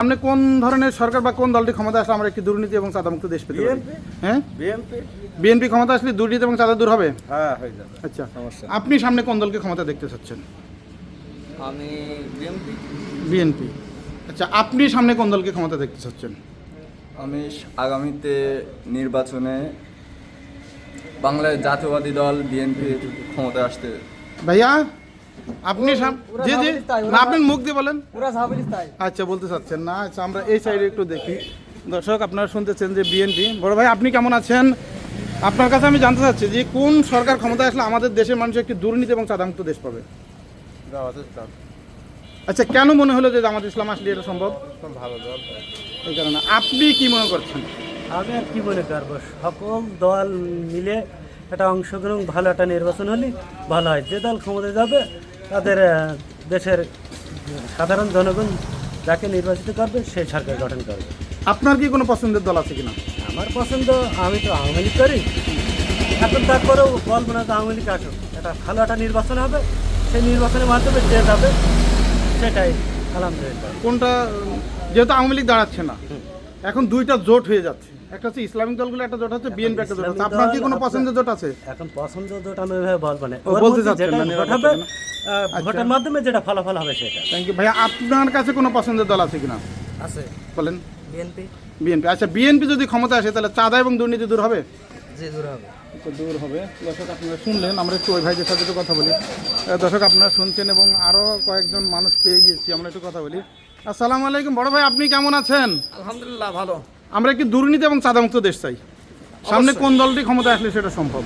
সামনে কোন ধরনের সরকার বা কোন দলটি ক্ষমতা আসলে আমরা একটি দুর্নীতি এবং চাঁদামুক্ত দেশ পেতে পারি? হ্যাঁ? বিএনপি বিএনপি ক্ষমতা আসলে দুর্নীতি এবং চাঁদা দূর হবে? হ্যাঁ হয়ে যাবে। আচ্ছা। আপনি সামনে কোন দলকে ক্ষমতা দেখতে চাচ্ছেন? আমি বিএনপি বিএনপি আচ্ছা আপনি সামনে কোন দলকে ক্ষমতা দেখতে চাচ্ছেন? আমি আগামীতে নির্বাচনে বাংলায় জাতীয়বাদী দল বিএনপির ক্ষমতায় আসতে ভাইয়া? আপনি জি জি। না আপনি মুখ দিয়ে বলেন। পুরা সাহাবিজ তাই আচ্ছা বলতে চাচ্ছেন না। আচ্ছা আমরা এই সাইডে একটু দেখি। দর্শক আপনারা শুনতেছেন যে বিএনপি বড় ভাই আপনি কেমন আছেন? আপনার কাছে আমি জানতে চাচ্ছি যে কোন সরকার ক্ষমতায় আসলে আমাদের দেশের মানুষ একটি দুর্নীতি এবং চাঁদামুক্ত দেশ পাবে? আচ্ছা কেন মনে হলো যে জামাত ইসলাম আসলে এটা সম্ভব? ভালো দল এই কারণে। আপনি কি মনে করছেন? আমি আর কি মনে করব সকল দল মিলে একটা অংশগ্রহণ ভালো একটা নির্বাচন হলে ভালো হয়। যে দল ক্ষমতায় যাবে তাদের দেশের সাধারণ জনগণ যাকে নির্বাচিত করবে সেই সরকার গঠন করবে। আপনার কি কোনো পছন্দের দল আছে কিনা? আমার পছন্দ আমি তো আওয়ামী লীগ করি। এখন তারপরেও বলব না যে আওয়ামী লীগ আসুক। একটা ভালো একটা নির্বাচন হবে সেই নির্বাচনের মাধ্যমে যে যাবে সেটাই আলহামদুলিল্লাহ। কোনটা যেহেতু আওয়ামী লীগ দাঁড়াচ্ছে না এখন দুইটা জোট হয়ে যাচ্ছে। একটা হচ্ছে ইসলামিক দলগুলো একটা জোট আছে বিএনপি একটা জোট আছে। আপনার কি কোনো পছন্দের জোট আছে? এখন পছন্দ যেটা আমি ওইভাবে বলব না। বলতে মধ্যে চাচ্ছেন যেটা না, হবে ভোটের মাধ্যমে যেটা ফলাফল হবে সেটা। থ্যাংক ইউ ভাইয়া আপনার কাছে কোনো পছন্দের দল আছে কিনা? আছে। বলেন। বিএনপি। বিএনপি। আচ্ছা বিএনপি যদি ক্ষমতা আসে তাহলে চাঁদা এবং দুর্নীতি দূর হবে? যে দূর হবে। আচ্ছা, দূর হবে। দর্শক আপনারা শুনলেন আমরা একটু ওই ভাইদের সাথে একটু কথা বলি। দর্শক আপনারা শুনছেন এবং আরও কয়েকজন মানুষ পেয়ে গিয়েছি আমরা একটু কথা বলি। আসসালামু আলাইকুম। বড় ভাই আপনি কেমন আছেন? আলহামদুলিল্লাহ ভালো। আমরা একটি দুর্নীতি এবং চাঁদামুক্ত দেশ চাই? সামনে কোন দলটি ক্ষমতা আসলে সেটা সম্ভব?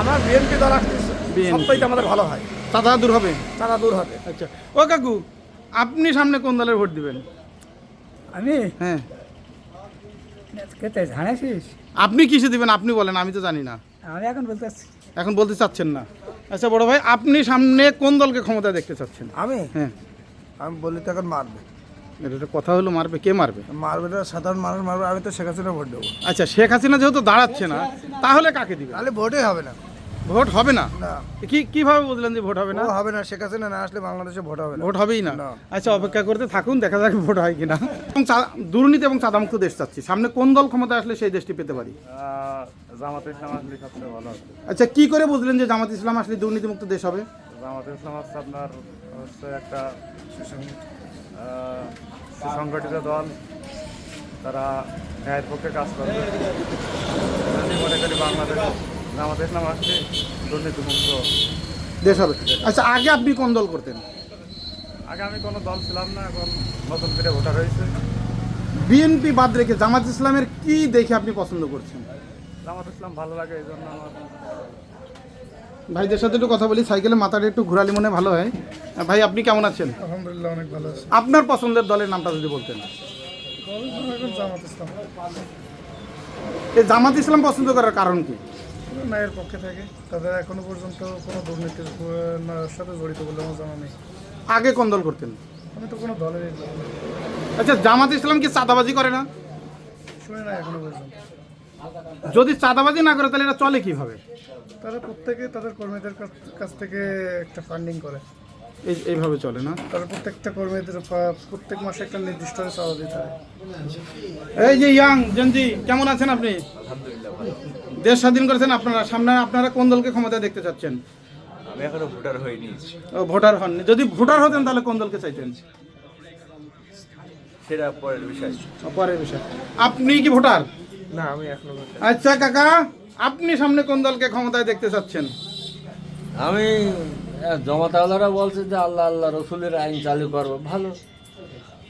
আমার বিএনপি দল সবটাই আমাদের ভালো হয়। চাঁদা দূর হবে? তারা দূর হবে। আচ্ছা। ও কাকু আপনি সামনে কোন দলের ভোট দিবেন? আমি? হ্যাঁ। জানাইছিস আপনি কিসে দিবেন? আপনি বলেন আমি তো জানি না। আমি এখন বলতে এখন বলতে চাচ্ছেন না। আচ্ছা বড় ভাই আপনি সামনে কোন দলকে ক্ষমতা দেখতে চাচ্ছেন? আমি? হ্যাঁ। আমি বলি তো এখন মারবে। এটা একটা কথা হলো মারবে কে মারবে? মারবে তো সাধারণ মানুষ মারবে আমি তো শেখ হাসিনা ভোট দেবো। আচ্ছা শেখ হাসিনা যেহেতু দাঁড়াচ্ছে না তাহলে কাকে দিবে? তাহলে ভোটই হবে না। ভোট হবে না? না। কি কীভাবে বুঝলেন যে ভোট হবে না? হবে না শেখ হাসিনা না আসলে বাংলাদেশে ভোট হবে না। ভোট হবেই না। না। আচ্ছা অপেক্ষা করতে থাকুন দেখা যাক ভোট হয় কিনা। এবং দুর্নীতি এবং চাঁদামুক্ত দেশ চাচ্ছি। সামনে কোন দল ক্ষমতা আসলে সেই দেশটি পেতে পারি? জামাত ইসলাম আসলে সবচেয়ে ভালো আচ্ছা কি করে বুঝলেন যে জামাত ইসলাম আসলে দুর্নীতিমুক্ত দেশ হবে? জামাত ইসলাম হচ্ছে আপনার হচ্ছে একটা সুসংগঠিত দল তারা ন্যায়ের পক্ষে কাজ করবে। আমি মনে করি বাংলাদেশ জামাত ইসলাম আসলে দুর্নীতিমুক্ত দেশ হবে। আচ্ছা আগে আপনি কোন দল করতেন? আগে আমি কোনো দল ছিলাম না এখন নতুন করে ভোটার হয়েছে। বিএনপি বাদ রেখে জামাত ইসলামের কি দেখে আপনি পছন্দ করছেন? জামাত ইসলাম ভালো লাগে এই জন্য আমার ভাইদের সাথে একটু কথা বলি সাইকেলে মাথাটা একটু ঘোরালি মনে ভালো হয়। ভাই আপনি কেমন আছেন? আলহামদুলিল্লাহ অনেক ভালো আছে। আপনার পছন্দের দলের নামটা যদি বলতেন। জামাত ইসলাম। এই জামাত ইসলাম পছন্দ করার কারণ কি? ন্যায়ের পক্ষে থাকে। তাদের এখনও পর্যন্ত কোনো দুর্নীতির সাথে জড়িত বলে আমার জানা নেই। আগে কোন দল করতেন? আমি তো কোনো দলের আচ্ছা জামাত ইসলাম কি চাঁদাবাজি করে না? শুনি না এখনও পর্যন্ত। যদি চাঁদাবাজি না করে তাহলে এটা চলে কীভাবে? তারা প্রত্যেকে তাদের কর্মীদের কাছ- কাছ থেকে একটা ফান্ডিং করে। এই এইভাবে চলে না? তারা প্রত্যেকটা কর্মীদের প্রত্যেক মাসে একটা নির্দিষ্ট চাওয়া দিতে হয়। এই যে ইয়াং জেনজি কেমন আছেন আপনি? দেশ স্বাধীন করেছেন আপনারা। সামনে আপনারা কোন দলকে ক্ষমতা দেখতে চাচ্ছেন? আমি এখনও ভোটার হইনি। ও, ভোটার হন যদি ভোটার হতেন তাহলে কোন দলকে চাইতেন? সেটা পরের বিষয়। পরের বিষয়। আপনি কি ভোটার? না আমি এখনও আচ্ছা কাকা। আপনি সামনে কোন দলকে ক্ষমতায় দেখতে চাচ্ছেন? আমি জমাতাওয়ালারা বলছে যে আল্লাহ আল্লাহ রসুলের আইন চালু করব। ভালো।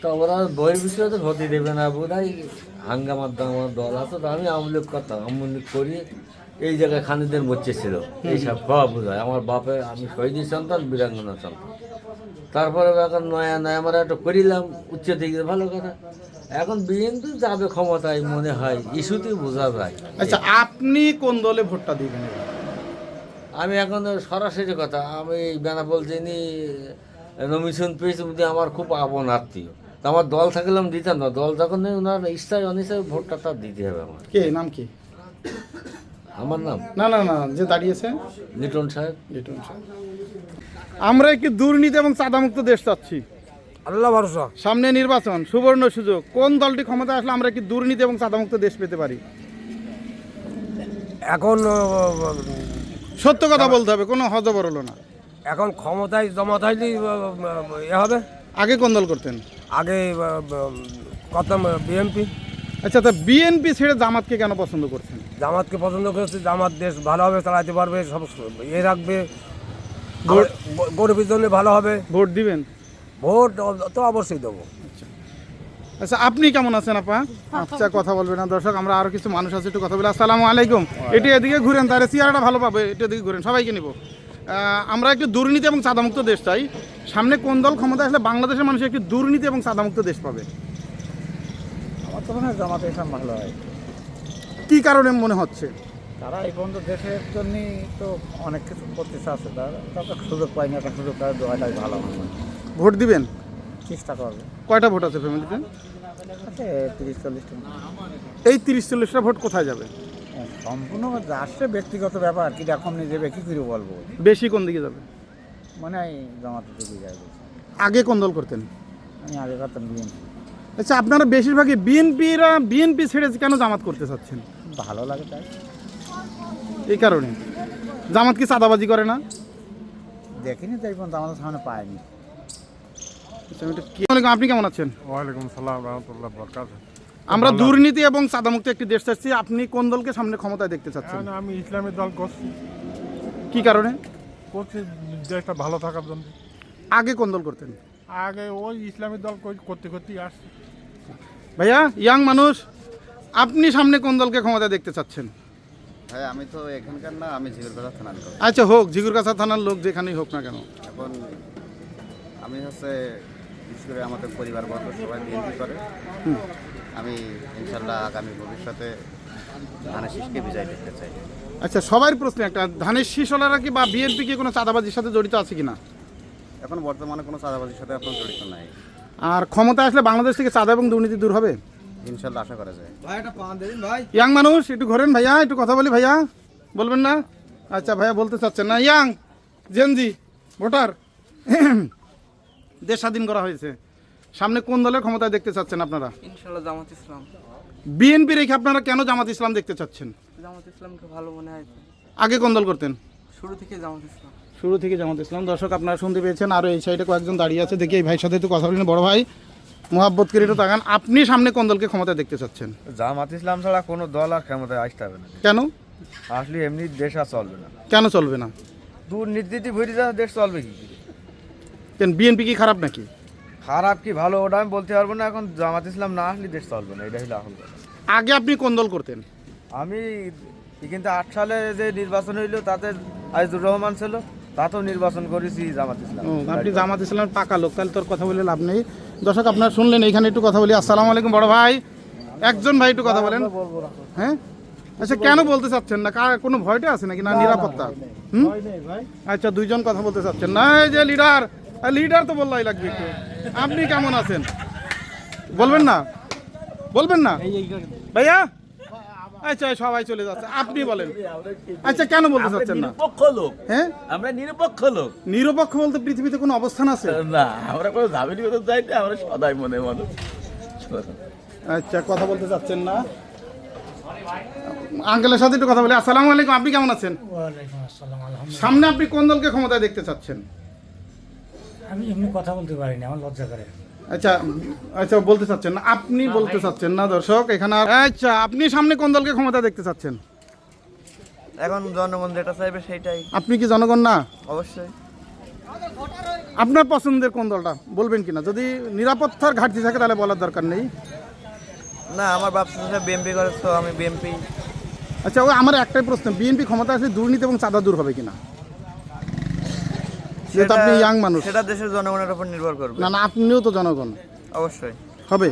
তো ওরা বইয়ের বিষয়ে তো ক্ষতি দেবে না বোধহয় হাঙ্গামার দামার দল আছে। তো আমি আমলিক করতাম আমলিক করি এই জায়গায় খানিদের মরছে ছিল। এইসব খাওয়া বোঝায় আমার বাপে আমি শহীদ সন্তান বীরাঙ্গনা সন্তান। তারপরে এখন নয়া নয়া আমরা একটা করিলাম উচ্চ দিকে ভালো কথা। এখন বিএনপি যাবে ক্ষমতায় মনে হয় ইস্যুতেই বোঝা যায়। আচ্ছা আপনি কোন দলে ভোটটা দিবেন? আমি এখন সরাসরি কথা আমি বেনাপোল যিনি নমিশন পেয়েছি উনি আমার খুব আপন আত্মীয় তা আমার দল থাকলাম দিতাম না দল যখন নেই ওনার ইচ্ছায় অনিচ্ছায় ভোটটা তার দিতে হবে আমার। কে নাম কি? আমার নাম? না না না যে দাঁড়িয়েছে? লিটন সাহেব। লিটন সাহেব। আমরা একটি দুর্নীতি এবং চাঁদামুক্ত দেশ চাচ্ছি। আল্লাহ ভরসা। সামনে নির্বাচন সুবর্ণ সুযোগ। কোন দলটি ক্ষমতা আসলে আমরা কি দুর্নীতি এবং চাঁদামুক্ত দেশ পেতে পারি? এখন সত্য কথা বলতে হবে কোনো হজবরল না। এখন ক্ষমতায় জমা থাকলে এ হবে। আগে কোন দল করতেন? আগে কত বিএমপি আচ্ছা তা বিএনপি ছেড়ে জামাতকে কেন পছন্দ করছেন? জামাতকে পছন্দ করেছে জামাত দেশ ভালোভাবে চালাতে পারবে সব এ রাখবে। ভোট- জন্য ভালো হবে। ভোট দিবেন? ভোট তো অবশ্যই দেবো। আচ্ছা। আপনি কেমন আছেন আপা? আচ্ছা কথা বলবেন না দর্শক আমরা আরও কিছু মানুষ আছে একটু কথা বলি। আসসালামু আলাইকুম। এটি এদিকে ঘুরেন তাহলে চেয়ারটা ভালো পাবে এটি এদিকে ঘুরেন সবাইকে নিব। আমরা একটু দুর্নীতি এবং চাঁদামুক্ত দেশ চাই। সামনে কোন দল ক্ষমতা আসলে বাংলাদেশের মানুষ একটি দুর্নীতি এবং চাঁদামুক্ত দেশ পাবে? আমার তো মনে হয় জামাতে ইসলাম ভালো হয়। কি কারণে মনে হচ্ছে? তারা এই পর্যন্ত দেশের জন্যই তো অনেক কিছু করতে চাচ্ছে তারা তারা সুযোগ পায়নি একটা সুযোগ তারা দেওয়াটাই ভালো হবে। ভোট দিবেন? চেষ্টা করবে। কয়টা ভোট আছে ফ্যামিলিতে আছে তিরিশ চল্লিশটা। এই তিরিশ চল্লিশটা ভোট কোথায় যাবে? হ্যাঁ, সম্পূর্ণ আসছে ব্যক্তিগত ব্যাপার কি রকম নিয়ে যাবে কী করে বলব? বেশি কোন দিকে যাবে? মনে জামাতে দিকে যাবে আগে কোন দল করতেন? আমি আগে করতাম বিএনপি। আচ্ছা আপনারা বেশিরভাগই বিএনপিরা বিএনপি ছেড়ে কেন জামাত করতে চাচ্ছেন? ভালো লাগে তাই। এই কারণে। জামাত কি চাঁদাবাজি করে না? দেখিনি তাই পর্যন্ত আমাদের সামনে পায়নি। আপনি কেমন আছেন? ওয়ালাইকুম সালাম রহমতুল্লাহ বরকাত। আমরা দুর্নীতি এবং চাঁদামুক্ত একটি দেশ চাচ্ছি। আপনি কোন দলকে সামনে ক্ষমতায় দেখতে চাচ্ছেন? আমি ইসলামী দল করছি। কি কারণে? করছি দেশটা ভালো থাকার জন্য। আগে কোন দল করতেন? আগে ওই ইসলামী দল করতে করতেই আসছে। ভাইয়া ইয়াং মানুষ আপনি সামনে কোন দলকে ক্ষমতায় দেখতে চাচ্ছেন? ভাই আমি তো এখানকার না আমি ঝিগুরগাছা থানার লোক। আচ্ছা হোক জিগুরগাছা থানার লোক যেখানেই হোক না কেন। এখন আমি হচ্ছে বিশেষ করে আমাদের পরিবারবর্গ সবাই বিএনপি করে। আমি ইনশাল্লাহ আগামী ভবিষ্যতে ধানের শীষকে বিজয় দেখতে চাই। আচ্ছা সবার প্রশ্ন একটা ধানের শীষলারা কি বা বিএনপি কি কোনো চাঁদাবাজির সাথে জড়িত আছে কিনা? এখন বর্তমানে কোনো চাঁদাবাজির সাথে এখন জড়িত নাই। আর ক্ষমতা আসলে বাংলাদেশ থেকে চাঁদা এবং দুর্নীতি দূর হবে? ইনশাল্লাহ আশা করা যায়। ইয়াং মানুষ একটু ঘোরেন ভাইয়া একটু কথা বলি ভাইয়া। বলবেন না? আচ্ছা ভাইয়া বলতে চাচ্ছেন না। Young Gen Z voter. দেশ স্বাধীন করা হয়েছে। সামনে কোন দলের ক্ষমতায় দেখতে চাচ্ছেন আপনারা? ইনশাল্লাহ জামাত ইসলাম। বিএনপি রেখে আপনারা কেন জামাত ইসলাম দেখতে চাচ্ছেন? জামাত ইসলামকে ভালো মনে হয়। আগে কোন দল করতেন? শুরু থেকে জামাত ইসলাম। শুরু থেকে জামাত ইসলাম। দর্শক আপনারা শুনতে পেয়েছেন আর এই সাইডে কয়েকজন দাঁড়িয়ে আছে। দেখি এই ভাইয়ের সাথে একটু কথা বলেন বড় ভাই। মোহাব্বত করে একটু তাকান আপনি সামনে কোন দলকে ক্ষমতায় দেখতে চাচ্ছেন? জামাত ইসলাম ছাড়া কোনো দল আর ক্ষমতায় আসতে হবে না। কেন? আসলে এমনি দেশ আর চলবে না। কেন চলবে না? দুর্নীতি ভরে যা দেশ চলবে কি কেন বিএনপি কি খারাপ নাকি? খারাপ কি ভালো ওটা আমি বলতে পারব না এখন জামাত ইসলাম না আসলে দেশ চলবে না এটা হলো এখন আগে আপনি কোন দল করতেন? আমি কিন্তু আট সালে যে নির্বাচন হইল তাতে আজিজুর রহমান ছিল। তাতেও নির্বাচন করেছি জামাত ইসলাম। আপনি জামাত ইসলামের পাকা লোক তাহলে তোর কথা বলে লাভ নেই। দর্শক আপনারা শুনলেন এইখানে একটু কথা বলি। আসসালামু আলাইকুম বড় ভাই। একজন ভাই একটু কথা বলেন। হ্যাঁ? আচ্ছা কেন বলতে চাচ্ছেন না? কার কোনো ভয়টা আছে নাকি? না নিরাপত্তা? হুম? আচ্ছা দুইজন কথা বলতে চাচ্ছেন। না এই যে লিডার লিডার তো বললাই লাগবে একটু। আপনি কেমন আছেন? বলবেন না? বলবেন না? ভাইয়া? আচ্ছা সবাই চলে যাচ্ছে। আপনি বলেন। আচ্ছা কেন বলতে চাচ্ছেন না? নিরপেক্ষ লোক। হ্যাঁ? আমরা নিরপেক্ষ লোক। নিরপেক্ষ বলতে পৃথিবীতে কোনো অবস্থান আছে? না আমরা কোনো দাবি করতে চাই না আমরা সদাই মনে মানুষ। আচ্ছা কথা বলতে চাচ্ছেন না। আঙ্কেলের সাথে একটু কথা বলি। আসসালামু আলাইকুম আপনি কেমন আছেন? ওয়ালাইকুম আসসালাম আলহামদুলিল্লাহ। সামনে আপনি কোন দলকে ক্ষমতায় দেখতে চাচ্ছেন? আমি এমনি কথা বলতে পারিনি আমার লজ্জা করে। আচ্ছা আচ্ছা বলতে চাচ্ছেন না। আপনি বলতে চাচ্ছেন না দর্শক এখানে আর- আচ্ছা আপনি সামনে কোন দলকে ক্ষমতা দেখতে চাচ্ছেন? এখন জনগণ যেটা চাইবে সেটাই আপনি কি জনগণ না? অবশ্যই। আপনার পছন্দের কোন দলটা? বলবেন কিনা? যদি নিরাপত্তার ঘাটতি থাকে তাহলে বলার দরকার নেই। না আমার বাপসা বিএমপি করে তো আমি বিএমপি আচ্ছা ওই আমার একটাই প্রশ্ন। বিএনপি ক্ষমতা আছে দুর্নীতি এবং চাঁদা দূর হবে কিনা? যেহেতু আপনি ইয়াং মানুষ। সেটা দেশের জনগণের উপর নির্ভর করবে। না না আপনিও তো জনগণ। অবশ্যই। হবে?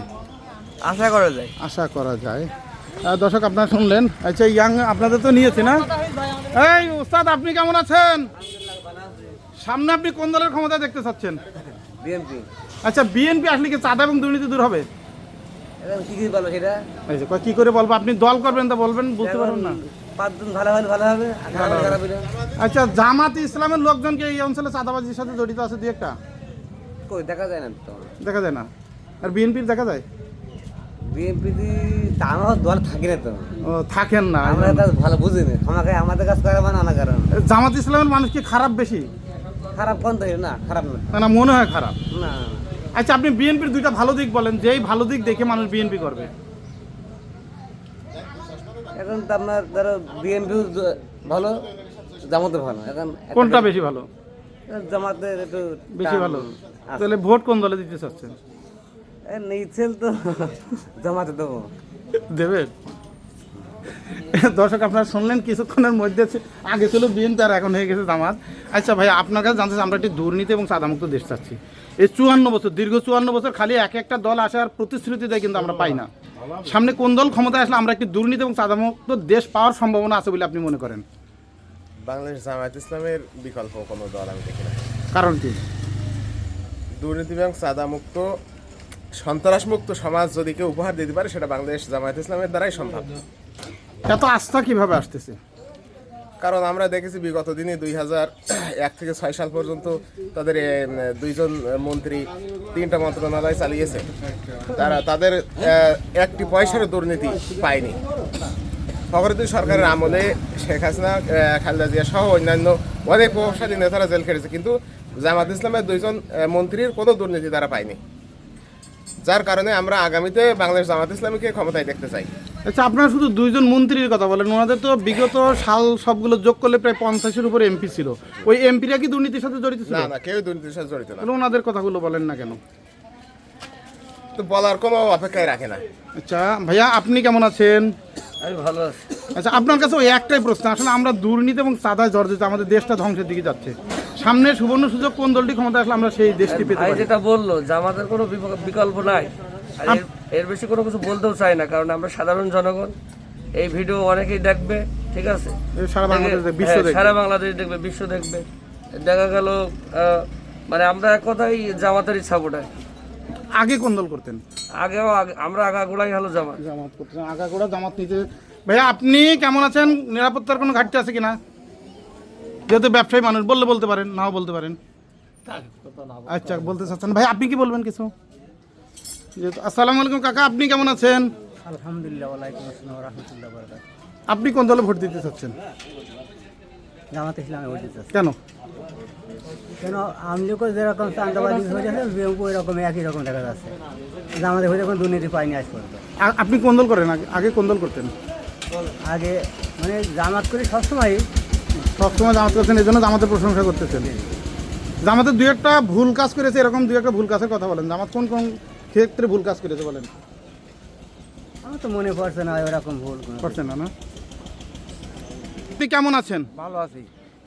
আশা করা যায়। আশা করা যায়। দর্শক আপনারা শুনলেন? আচ্ছা ইয়াং আপনাদের তো নিয়েছে না? এই উস্তাদ আপনি কেমন আছেন? সামনে আপনি কোন দলের ক্ষমতা দেখতে চাচ্ছেন? বিএমপি আচ্ছা বিএনপি আসলে কি চাঁদা এবং দুর্নীতি দূর হবে? কি করে বলব? আপনি দল করবেন তা বলবেন বুঝতে পারবেন না। পাঁচজন ভালো হলে ভালো হবে আচ্ছা জামাত ইসলামের লোকজন কি এই অঞ্চলে চাঁদাবাজির সাথে জড়িত আছে দু একটা? কই দেখা যায় না তো। দেখা যায় না? আর বিএনপির দেখা যায়? বিএনপি আমার দল থাকি না তো। থাকেন না। আমরা ভালো বুঝি না। আমাকে আমাদের কাজ করে মানে কারণ। জামাত ইসলামের মানুষ কি খারাপ বেশি? খারাপ কোন তো না খারাপ না, না মনে হয় খারাপ। না। আচ্ছা আপনি বিএনপির দুইটা ভালো দিক বলেন। যেই ভালো দিক দেখে মানুষ বিএনপি করবে। এখন তো আপনার ধরো বিএনপিও ভালো জামাতে ভালো। এখন কোনটা বেশি ভালো? জামাতের একটু বেশি ভালো। তাহলে ভোট কোন দলে দিতে চাচ্ছেন? নিচ্ছেন তো জামাতে দেবো। দেবেন দর্শক আপনারা শুনলেন কিছুক্ষণের মধ্যে আগে ছিল বিএনপি আর এখন হয়ে গেছে জামাত। আচ্ছা ভাই আপনার কাছে জানতে চাই, আমরা একটি দুর্নীতি এবং সাদামুক্ত দেশ চাচ্ছি। এই চুয়ান্ন বছর দীর্ঘ চুয়ান্ন বছর খালি এক একটা দল আসার প্রতিশ্রুতি দেয় কিন্তু আমরা পাই না। সামনে কোন দল ক্ষমতায় আসলে আমরা একটি দুর্নীতি এবং সাদামুক্ত দেশ পাওয়ার সম্ভাবনা আছে বলে আপনি মনে করেন? বাংলাদেশ জামায়াত ইসলামের বিকল্প কোনো দল আমি দেখি না। কারণ কি? দুর্নীতি এবং সাদামুক্ত সন্ত্রাসমুক্ত সমাজ যদি কেউ উপহার দিতে পারে সেটা বাংলাদেশ জামায়াত ইসলামের দ্বারাই সম্ভব। এত আস্থা কীভাবে আসতেছে? কারণ আমরা দেখেছি বিগত দিনে দুই হাজার এক থেকে ছয় সাল পর্যন্ত তাদের দুইজন মন্ত্রী তিনটা মন্ত্রণালয় চালিয়েছে। তারা তাদের একটি পয়সারও দুর্নীতি পায়নি। ফখরুদ্দিন সরকারের আমলে শেখ হাসিনা খালেদা জিয়া সহ অন্যান্য অনেক প্রভাবশালী নেতারা জেল খেটেছে, কিন্তু জামাত ইসলামের দুইজন মন্ত্রীর কোনো দুর্নীতি তারা পায়নি। যার কারণে আমরা আগামীতে বাংলাদেশ জামাত ইসলামীকে ক্ষমতায় দেখতে চাই। আচ্ছা আপনারা শুধু দুইজন মন্ত্রীর কথা বলেন ওনাদের তো বিগত সাল সবগুলো যোগ করলে প্রায় পঞ্চাশের উপরে এমপি ছিল। ওই এমপিরা কি দুর্নীতির সাথে জড়িত ছিল? না না কেউ দুর্নীতির সাথে জড়িত না। তাহলে ওনাদের কথাগুলো বলেন না কেন? তো বলার কোনো অপেক্ষায় রাখে না। আচ্ছা ভাইয়া আপনি কেমন আছেন? আমি ভালো আছি। আচ্ছা আপনার কাছে ওই একটাই প্রশ্ন আসলে আমরা দুর্নীতি এবং চাঁদায় জর্জরিত আমাদের দেশটা ধ্বংসের দিকে যাচ্ছে। সামনে সুবর্ণ সুযোগ কোন দলটি ক্ষমতা আসলে আমরা সেই দেশটি পেতে যেটা বলল জামাতের কোনো বিপ- বিকল্প নাই। এর- এর বেশি কোনো কিছু বলতেও চাই না কারণ আমরা সাধারণ জনগণ। এই ভিডিও অনেকেই দেখবে ঠিক আছে? সারা বাংলাদেশ দেখবে, বিশ্ব হ্যাঁ, দেখবে। সারা বাংলাদেশ দেখবে বিশ্ব দেখবে। দেখা গেল মানে আমরা এক কথাই জামাতেরই সাপোর্টার আগে কোন দল করতেন? আগেও আগে- আমরা আগাগোড়াই হলো জামাত। জামাত করতেন আগাগোড়া জামাত নিতে। ভাইয়া আপনি কেমন আছেন? নিরাপত্তার কোনো ঘাটতি আছে কিনা? যেহেতু ব্যবসায়ী মানুষ বললে বলতে পারেন নাও বলতে পারেন। আচ্ছা বলতে চাচ্ছেন। ভাই আপনি কি বলবেন কিছু? আসসালামু আলাইকুম কাকা আপনি কেমন আছেন? আলহামদুলিল্লাহ ওয়ালাইকুম আসসালাম রহমতুল্লাহ বরকাত আপনি কোন দলে ভোট দিতে চাচ্ছেন? জামাত ইসলামে ভোট দিতে কেন? কেন আমলিগও যেরকম চান্দাবাজি হয়ে যাচ্ছে বিএমপি ওই রকম একই রকম দেখা যাচ্ছে। জামাতে হয়ে কোনো দুর্নীতি পায়নি আজ পর্যন্ত। আপনি কোন দল করেন? আগে আগে কোন দল করতেন? আগে মানে জামাত করি সবসময় সবসময় জামাত করছেন এই জন্য জামাতের প্রশংসা করতেছেন। জামাতের দু একটা ভুল কাজ করেছে এরকম দু একটা ভুল কাজের কথা বলেন। জামাত কোন কোন ক্ষেত্রে ভুল কাজ করেছে বলেন। আমার তো মনে পড়ছে না ওরকম ভুল করছেন না না? আপনি কেমন আছেন? ভালো আছি।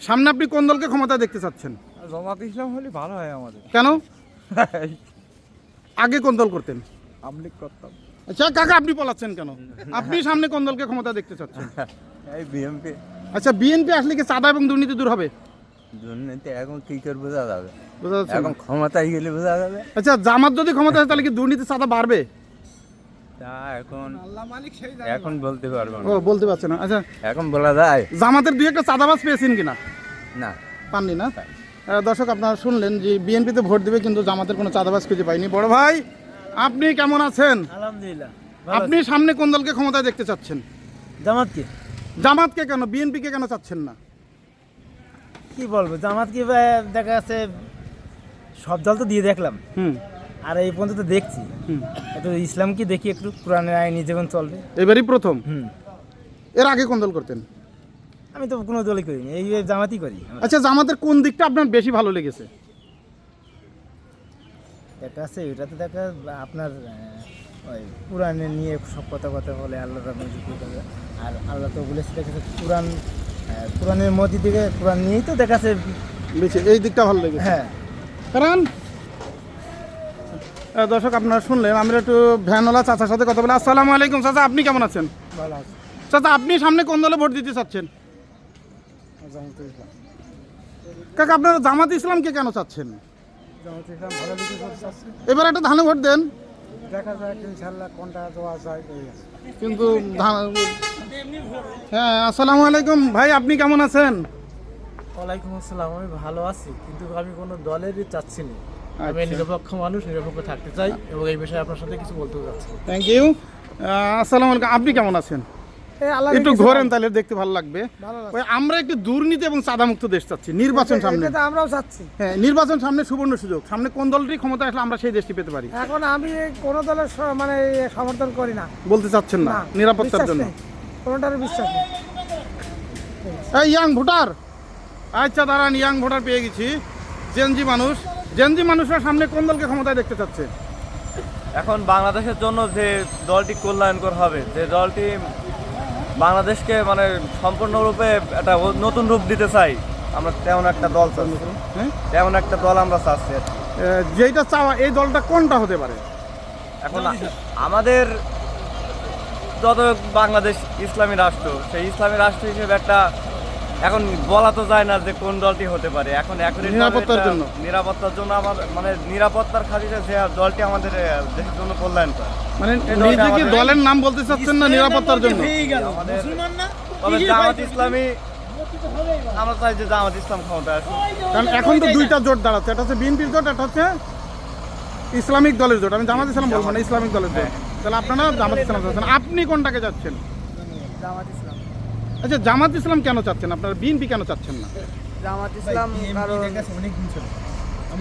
সামনে আপনি কোন দলকে ক্ষমতা দেখতে চাচ্ছেন? জামাত ইসলাম হলে ভালো হয় আমাদের। কেন? আগে কোন দল করতেন? আমলিক করতাম। আচ্ছা কাকা আপনি পলাচ্ছেন কেন? আপনি সামনে কোন দলকে ক্ষমতা দেখতে চাচ্ছেন? এই বিএমপি আচ্ছা বিএনপি আসলে কি চাঁদা এবং দুর্নীতি দূর হবে? দুর্নীতি এখন কি করে বোঝা যাবে? বোঝা যাচ্ছে না? এখন ক্ষমতায় গেলে বোঝা যাবে। আচ্ছা জামাত যদি ক্ষমতা আসে তাহলে কি দুর্নীতি চাঁদা বাড়বে? তা এখন এখন বলতে পারব ও না বলতে পারছে না। আচ্ছা এখন বলা যায় জামাতের দুই একটা চাঁদাবাজ পেয়েছেন কিনা? না। পাননি না? আহ, দর্শক আপনারা শুনলেন যে বিএনপিতে ভোট দেবে কিন্তু জামাতের কোনো চাঁদাবাজ খুঁজে পাইনি বড় ভাই আপনি কেমন আছেন? আলহামদুলিল্লাহ আপনি সামনে কোন দলকে ক্ষমতায় দেখতে চাচ্ছেন? জামাতকে। জামাতকে কেন? বিএনপিকে কেন চাচ্ছেন না? কি বলব? জামাত কি দেখা যাচ্ছে সব দল তো দিয়ে দেখলাম। হুম। আর এই পর্যন্ত দেখছি। হুম। একটু ইসলাম কি দেখি একটু? কোরআনের আইনি যেমন চলবে। এবারই প্রথম? হুম। এর আগে কোন দল করতেন? আমি তো কোনো দলই করিনি এই জামাতই করি। আচ্ছা জামাতের কোন দিকটা আপনার বেশি ভালো লেগেছে? একটা আছে ওটাতে দেখা আপনার ওই কোরআনে নিয়ে সব কথা কথা বলে আল্লাহ আর আল্লাহ তো বলেছে দেখা কোরআন কোরআনের মধ্যে থেকে কোরআন নিয়েই তো দেখা যাচ্ছে বেশি এই দিকটা ভালো লেগেছে। হ্যাঁ। কারণ দর্শক আপনারা শুনলেন আমরা একটু ভ্যানওয়ালা চাচার সাথে কথা বলি। আসসালামু আলাইকুম চাচা আপনি কেমন আছেন? ভালো আছে। চাচা আপনি সামনে কোন দলে ভোট দিতে চাচ্ছেন? কাকা আপনারা জামাত ইসলামকে কেন চাচ্ছেন? এবার একটা ধানে ভোট দেন। দেখা যায় ইনশাল্লাহ কোনটা দেওয়া যায় কিন্তু হ্যাঁ আসসালামু আলাইকুম। ভাই আপনি কেমন আছেন? ওয়ালাইকুম আসসালাম আমি ভালো আছি কিন্তু আমি কোনো দলেরই চাচ্ছি না। আমি আচ্ছা। নিরপেক্ষ মানুষ নিরপেক্ষ থাকতে চাই এবং এই বিষয়ে আপনার সাথে কিছু বলতে চাচ্ছি। থ্যাংক ইউ আসসালামু আলাইকুম আপনি কেমন আছেন? একটু ঘোরেন তাহলে দেখতে ভালো লাগবে। আমরা একটু দুর্নীতি এবং চাঁদামুক্ত দেশ চাচ্ছি নির্বাচন সামনে। আমরাও চাচ্ছি। হ্যাঁ নির্বাচন সামনে সুবর্ণ সুযোগ। সামনে কোন দলটি ক্ষমতা আসলে আমরা সেই দেশটি পেতে পারি। এখন আমি কোনো দলের মানে সমর্থন করি না। বলতে চাচ্ছেন না নিরাপত্তার জন্য। কোনোটার বিশ্বাস নেই? এই ইয়াং ভোটার। আচ্ছা দাঁড়ান ইয়াং ভোটার পেয়ে গেছি। জেনজি মানুষ। জেনজি মানুষরা সামনে কোন দলকে ক্ষমতায় দেখতে চাচ্ছে? এখন বাংলাদেশের জন্য যে দলটি কল্যাণকর হবে যে দলটি বাংলাদেশকে মানে সম্পূর্ণরূপে একটা নতুন রূপ দিতে চাই। আমরা তেমন একটা দল চাচ্ছি। তেমন একটা দল আমরা চাচ্ছি যেটা চাওয়া এই দলটা কোনটা হতে পারে? এখন আমাদের যত বাংলাদেশ ইসলামী রাষ্ট্র সেই ইসলামী রাষ্ট্র হিসেবে একটা এখন বলা তো যায় না যে কোন দলটি হতে পারে। এখন এখন নিরাপত্তার জন্য। নিরাপত্তার জন্য আমার মানে নিরাপত্তার খাতিরে যে দলটি আমাদের দেশের জন্য কল্যাণ করে মানে নিজে কি দলের নাম বলতে চাচ্ছেন না নিরাপত্তার জন্য? আমাদের তবে জামাত ইসলামী আমরা চাই যে জামাত ইসলাম ক্ষমতা আসুক। কারণ এখন তো দুইটা জোট দাঁড়াচ্ছে। এটা হচ্ছে বিএনপির জোট এটা হচ্ছে ইসলামিক দলের জোট। আমি জামাত ইসলাম বলব না ইসলামিক দলের জোট। তাহলে আপনারা জামাত ইসলাম চাচ্ছেন। আপনি কোনটাকে যাচ্ছেন জামাত ইসলাম। আচ্ছা জামাত ইসলাম কেন চাচ্ছেন? আপনারা বিএনপি কেন চাচ্ছেন না? জামাত ইসলাম কারণ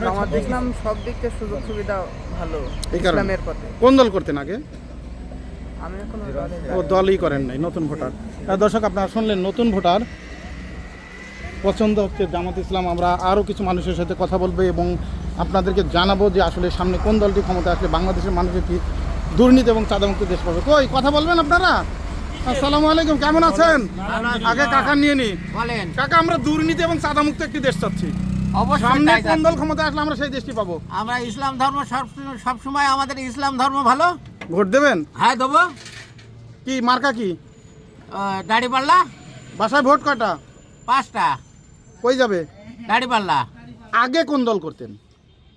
জামাত ইসলাম সব দিক থেকে সুযোগ সুবিধা ভালো এই কারণে। ইসলামের পথে। কোন দল করতেন আগে? আমি এখন ও দলই করেন নাই নতুন ভোটার। দর্শক আপনারা শুনলেন নতুন ভোটার। পছন্দ হচ্ছে জামাত ইসলাম আমরা আরও কিছু মানুষের সাথে কথা বলব এবং আপনাদেরকে জানাব যে আসলে সামনে কোন দলটি ক্ষমতা আসলে বাংলাদেশের মানুষের কি দুর্নীতি এবং চাঁদামুক্ত দেশ পাবে। কই কথা বলবেন আপনারা? আসসালামু আলাইকুম কেমন আছেন? আগে কাকা নিয়ে নি। বলেন। কাকা আমরা দুর্নীতি এবং চাঁদামুক্ত একটি দেশ চাচ্ছি। সামনে কোন দল ক্ষমতা আসলে আমরা সেই দেশটি পাবো? আমরা ইসলাম ধর্ম সব সবসময় আমাদের ইসলাম ধর্ম ভালো? ভোট দেবেন? হ্যাঁ দেবো। কি মার্কা কি? দাড়ি পাল্লা বাসায় ভোট কয়টা? পাঁচটা। কই যাবে? দাড়ি পাল্লা আগে কোন দল করতেন?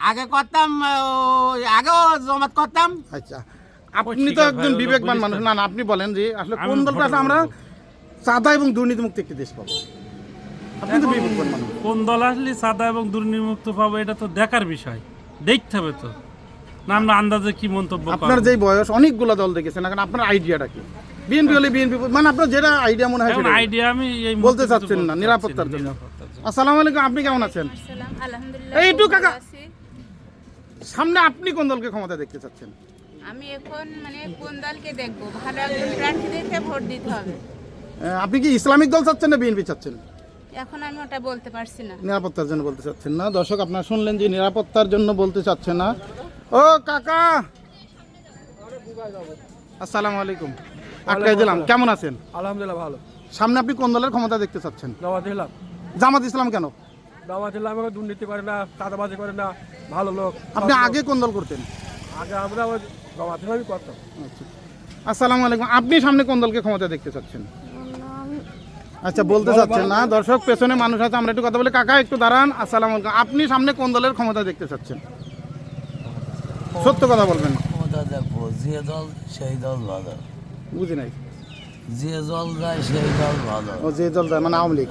আগে করতাম আগেও জমাত করতাম। আচ্ছা। আপনি তো একজন বিবেকবান মানুষ। না না আপনি বলেন যে আসলে কোন দলটা আসলে আমরা চাঁদা এবং দুর্নীতিমুক্ত একটি দেশ পাবো। আপনি তো বিবেকবান মানুষ। কোন দল আসলে সাদা এবং দুর্নীতিমুক্ত পাবো এটা তো দেখার বিষয়। দেখতে হবে তো। না আমরা আন্দাজে কি মন্তব্য আপনার যেই বয়স অনেকগুলো দল দেখেছেন এখন আপনার আইডিয়াটা কি? বিএনপি হলে বিএনপি মানে আপনার যেটা আইডিয়া মনে হয় আইডিয়া আমি এই বলতে চাচ্ছেন না নিরাপত্তার চাচ্ছি না, জন্য। নিরাপত্তার জন্য। আসসালামু আলাইকুম আপনি কেমন আছেন? আলহামদুলিল্লাহ এই কাকা। সামনে আপনি কোন দলকে ক্ষমতা দেখতে চাচ্ছেন? আমি এখন মানে কোন দলকে দেখব? ভালো একজন প্রার্থী দেখে ভোট দিতে হবে। আপনি কি ইসলামিক দল চাচ্ছেন না বিএনপি চাচ্ছেন? এখন আমি ওটা বলতে পারছি না। নিরাপত্তার জন্য বলতে চাচ্ছেন না। দর্শক আপনারা শুনলেন যে নিরাপত্তার জন্য বলতে চাচ্ছে না। ও কাকা! আসসালামু আলাইকুম। আটকাই দিলাম। কেমন আছেন? আলহামদুলিল্লাহ ভালো। সামনে আপনি কোন দলের ক্ষমতা দেখতে চাচ্ছেন? জামাত ইসলাম জামাত ইসলাম কেন? জামাত ইসলাম দুর্নীতি করে না চাঁদাবাজি করে না ভালো লোক আপনি আগে কোন দল করতেন? আগে আমরা আচ্ছা। আসসালামু আলাইকুম। আপনি সামনে কোন দলকে ক্ষমতা দেখতে চাচ্ছেন? আচ্ছা বলতে চাচ্ছেন না। দর্শক পেছনে মানুষ আছে আমরা একটু কথা বলি। কাকা একটু দাঁড়ান। আসসালামু আলাইকুম। আপনি সামনে কোন দলের ক্ষমতা দেখতে চাচ্ছেন? সত্য কথা বলবেন। ক্ষমতা দেখব। যে দল সেই দল ভালো। বুঝি নাই। যে দল যায় সেই দল ভালো। ও যে দল যায়, মানে আওয়ামী লীগ।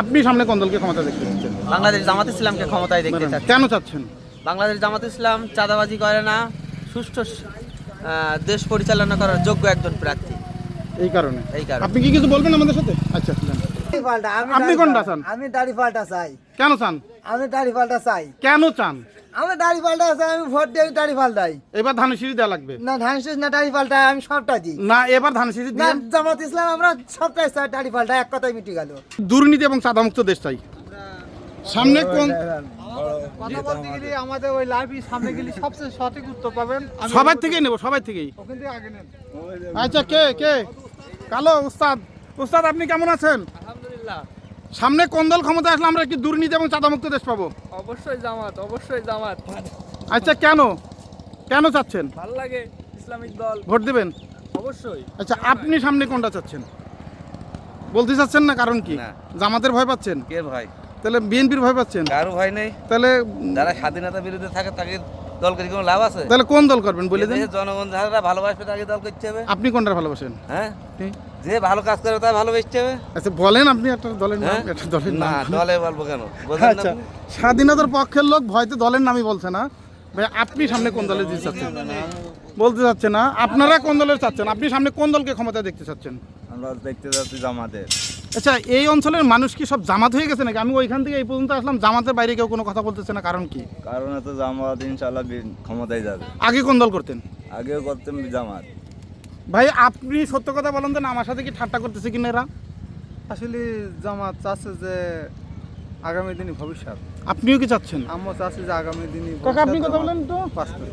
আপনি সামনে কোন দলকে ক্ষমতা দেখতে চাচ্ছেন? বাংলাদেশ জামাত ইসলামকে ক্ষমতায় দেখতে বলেন, চাচ্ছি। কেন চাচ্ছেন? বাংলাদেশ জামাত ইসলাম চাঁদাবাজি করে না। সুষ্ঠু দেশ পরিচালনা করার যোগ্য একজন প্রার্থী। এই কারণে? এই কারণে। আপনি কি কিছু বলবেন আমাদের সাথে? আচ্ছা। আপনি কোনটা চান? আমি দাড়ি পাল্টা চাই। কেন চান? আমি দাড়ি পাল্টা চাই। কেন চান? আমি দাড়ি পাল্টা চাই আমি ভোট দিয়ে দাড়ি পাল্টাই। এবার ধান সিঁড়ি দেওয়া লাগবে। না ধান শেষ না দাড়ি পাল্টাই আমি সবটা দিই। না এবার ধান সিঁড়ি না জামাত ইসলাম আমরা সবটাই চাই দাড়ি পাল্টা এক কথাই মিটে গেল। দুর্নীতি এবং চাঁদামুক্ত দেশ চাই। সামনে কোন কথা বলতে গেলে আমাদের ওই লাইফই সামনে গেলে সবচেয়ে সঠিক উত্তর পাবেন। সবাই থেকেই নেব সবাই থেকেই। ওখান থেকে আগে নেন। আচ্ছা কে কে? কালো উস্তাদ। উস্তাদ আপনি কেমন আছেন? আলহামদুলিল্লাহ। সামনে কোন দল ক্ষমতা আসলে আমরা কি দুর্নীতি এবং চাঁদামুক্ত দেশ পাবো? অবশ্যই জামাত অবশ্যই জামাত। আচ্ছা কেন? কেন চাচ্ছেন? ভালো লাগে ইসলামিক দল। ভোট দেবেন? অবশ্যই। আচ্ছা আপনি সামনে কোনটা চাচ্ছেন? বলতে চাচ্ছেন না কারণ কি? জামাতের ভয় পাচ্ছেন? কে ভাই তাহলে বিএনপির ভয় পাচ্ছেন? কারও ভয় নেই। তাহলে যারা স্বাধীনতা বিরুদ্ধে থাকে তাকে দল করে কোনো লাভ আছে? তাহলে কোন দল করবেন বলে দেন? জনগণ যারা ভালোবাসবে তাকে দল করতে হবে। আপনি কোনটা ভালোবাসেন? হ্যাঁ? যে ভালো কাজ করে তাই ভালোবাসতে হবে। আচ্ছা বলেন আপনি একটা দলের নাম হ্যাঁ? একটা দলের না দলে বলব কেন? আচ্ছা স্বাধীনতার পক্ষের লোক ভয়তে দলের নামই বলছে না। ভাই আপনি সামনে কোন দলে দিতে চাচ্ছেন? বলতে চাচ্ছে না। আপনারা কোন দলের চাচ্ছেন? আপনি সামনে কোন দলকে ক্ষমতা দেখতে চাচ্ছেন? আমরা দেখতে চাচ্ছি জামাতে আচ্ছা এই অঞ্চলের মানুষ কি সব জামাত হয়ে গেছে নাকি? আমি ওইখান থেকে এই পর্যন্ত আসলাম জামাতের বাইরে কেউ কোনো কথা বলতেছে না কারণ কি? কারণ তো জামাত ইনশাল্লাহ ক্ষমতায় যাবে। আগে কোন দল করতেন? আগেও করতেন জামাত। ভাই আপনি সত্য কথা বলেন তো না আমার সাথে কি ঠাট্টা করতেছে কিনা এরা? আসলে জামাত চাচ্ছে যে আগামী দিনে ভবিষ্যৎ। আপনিও কি চাচ্ছেন? আমিও চাচ্ছি যে আগামী দিনে কাকা আপনি কথা বলেন তো। করি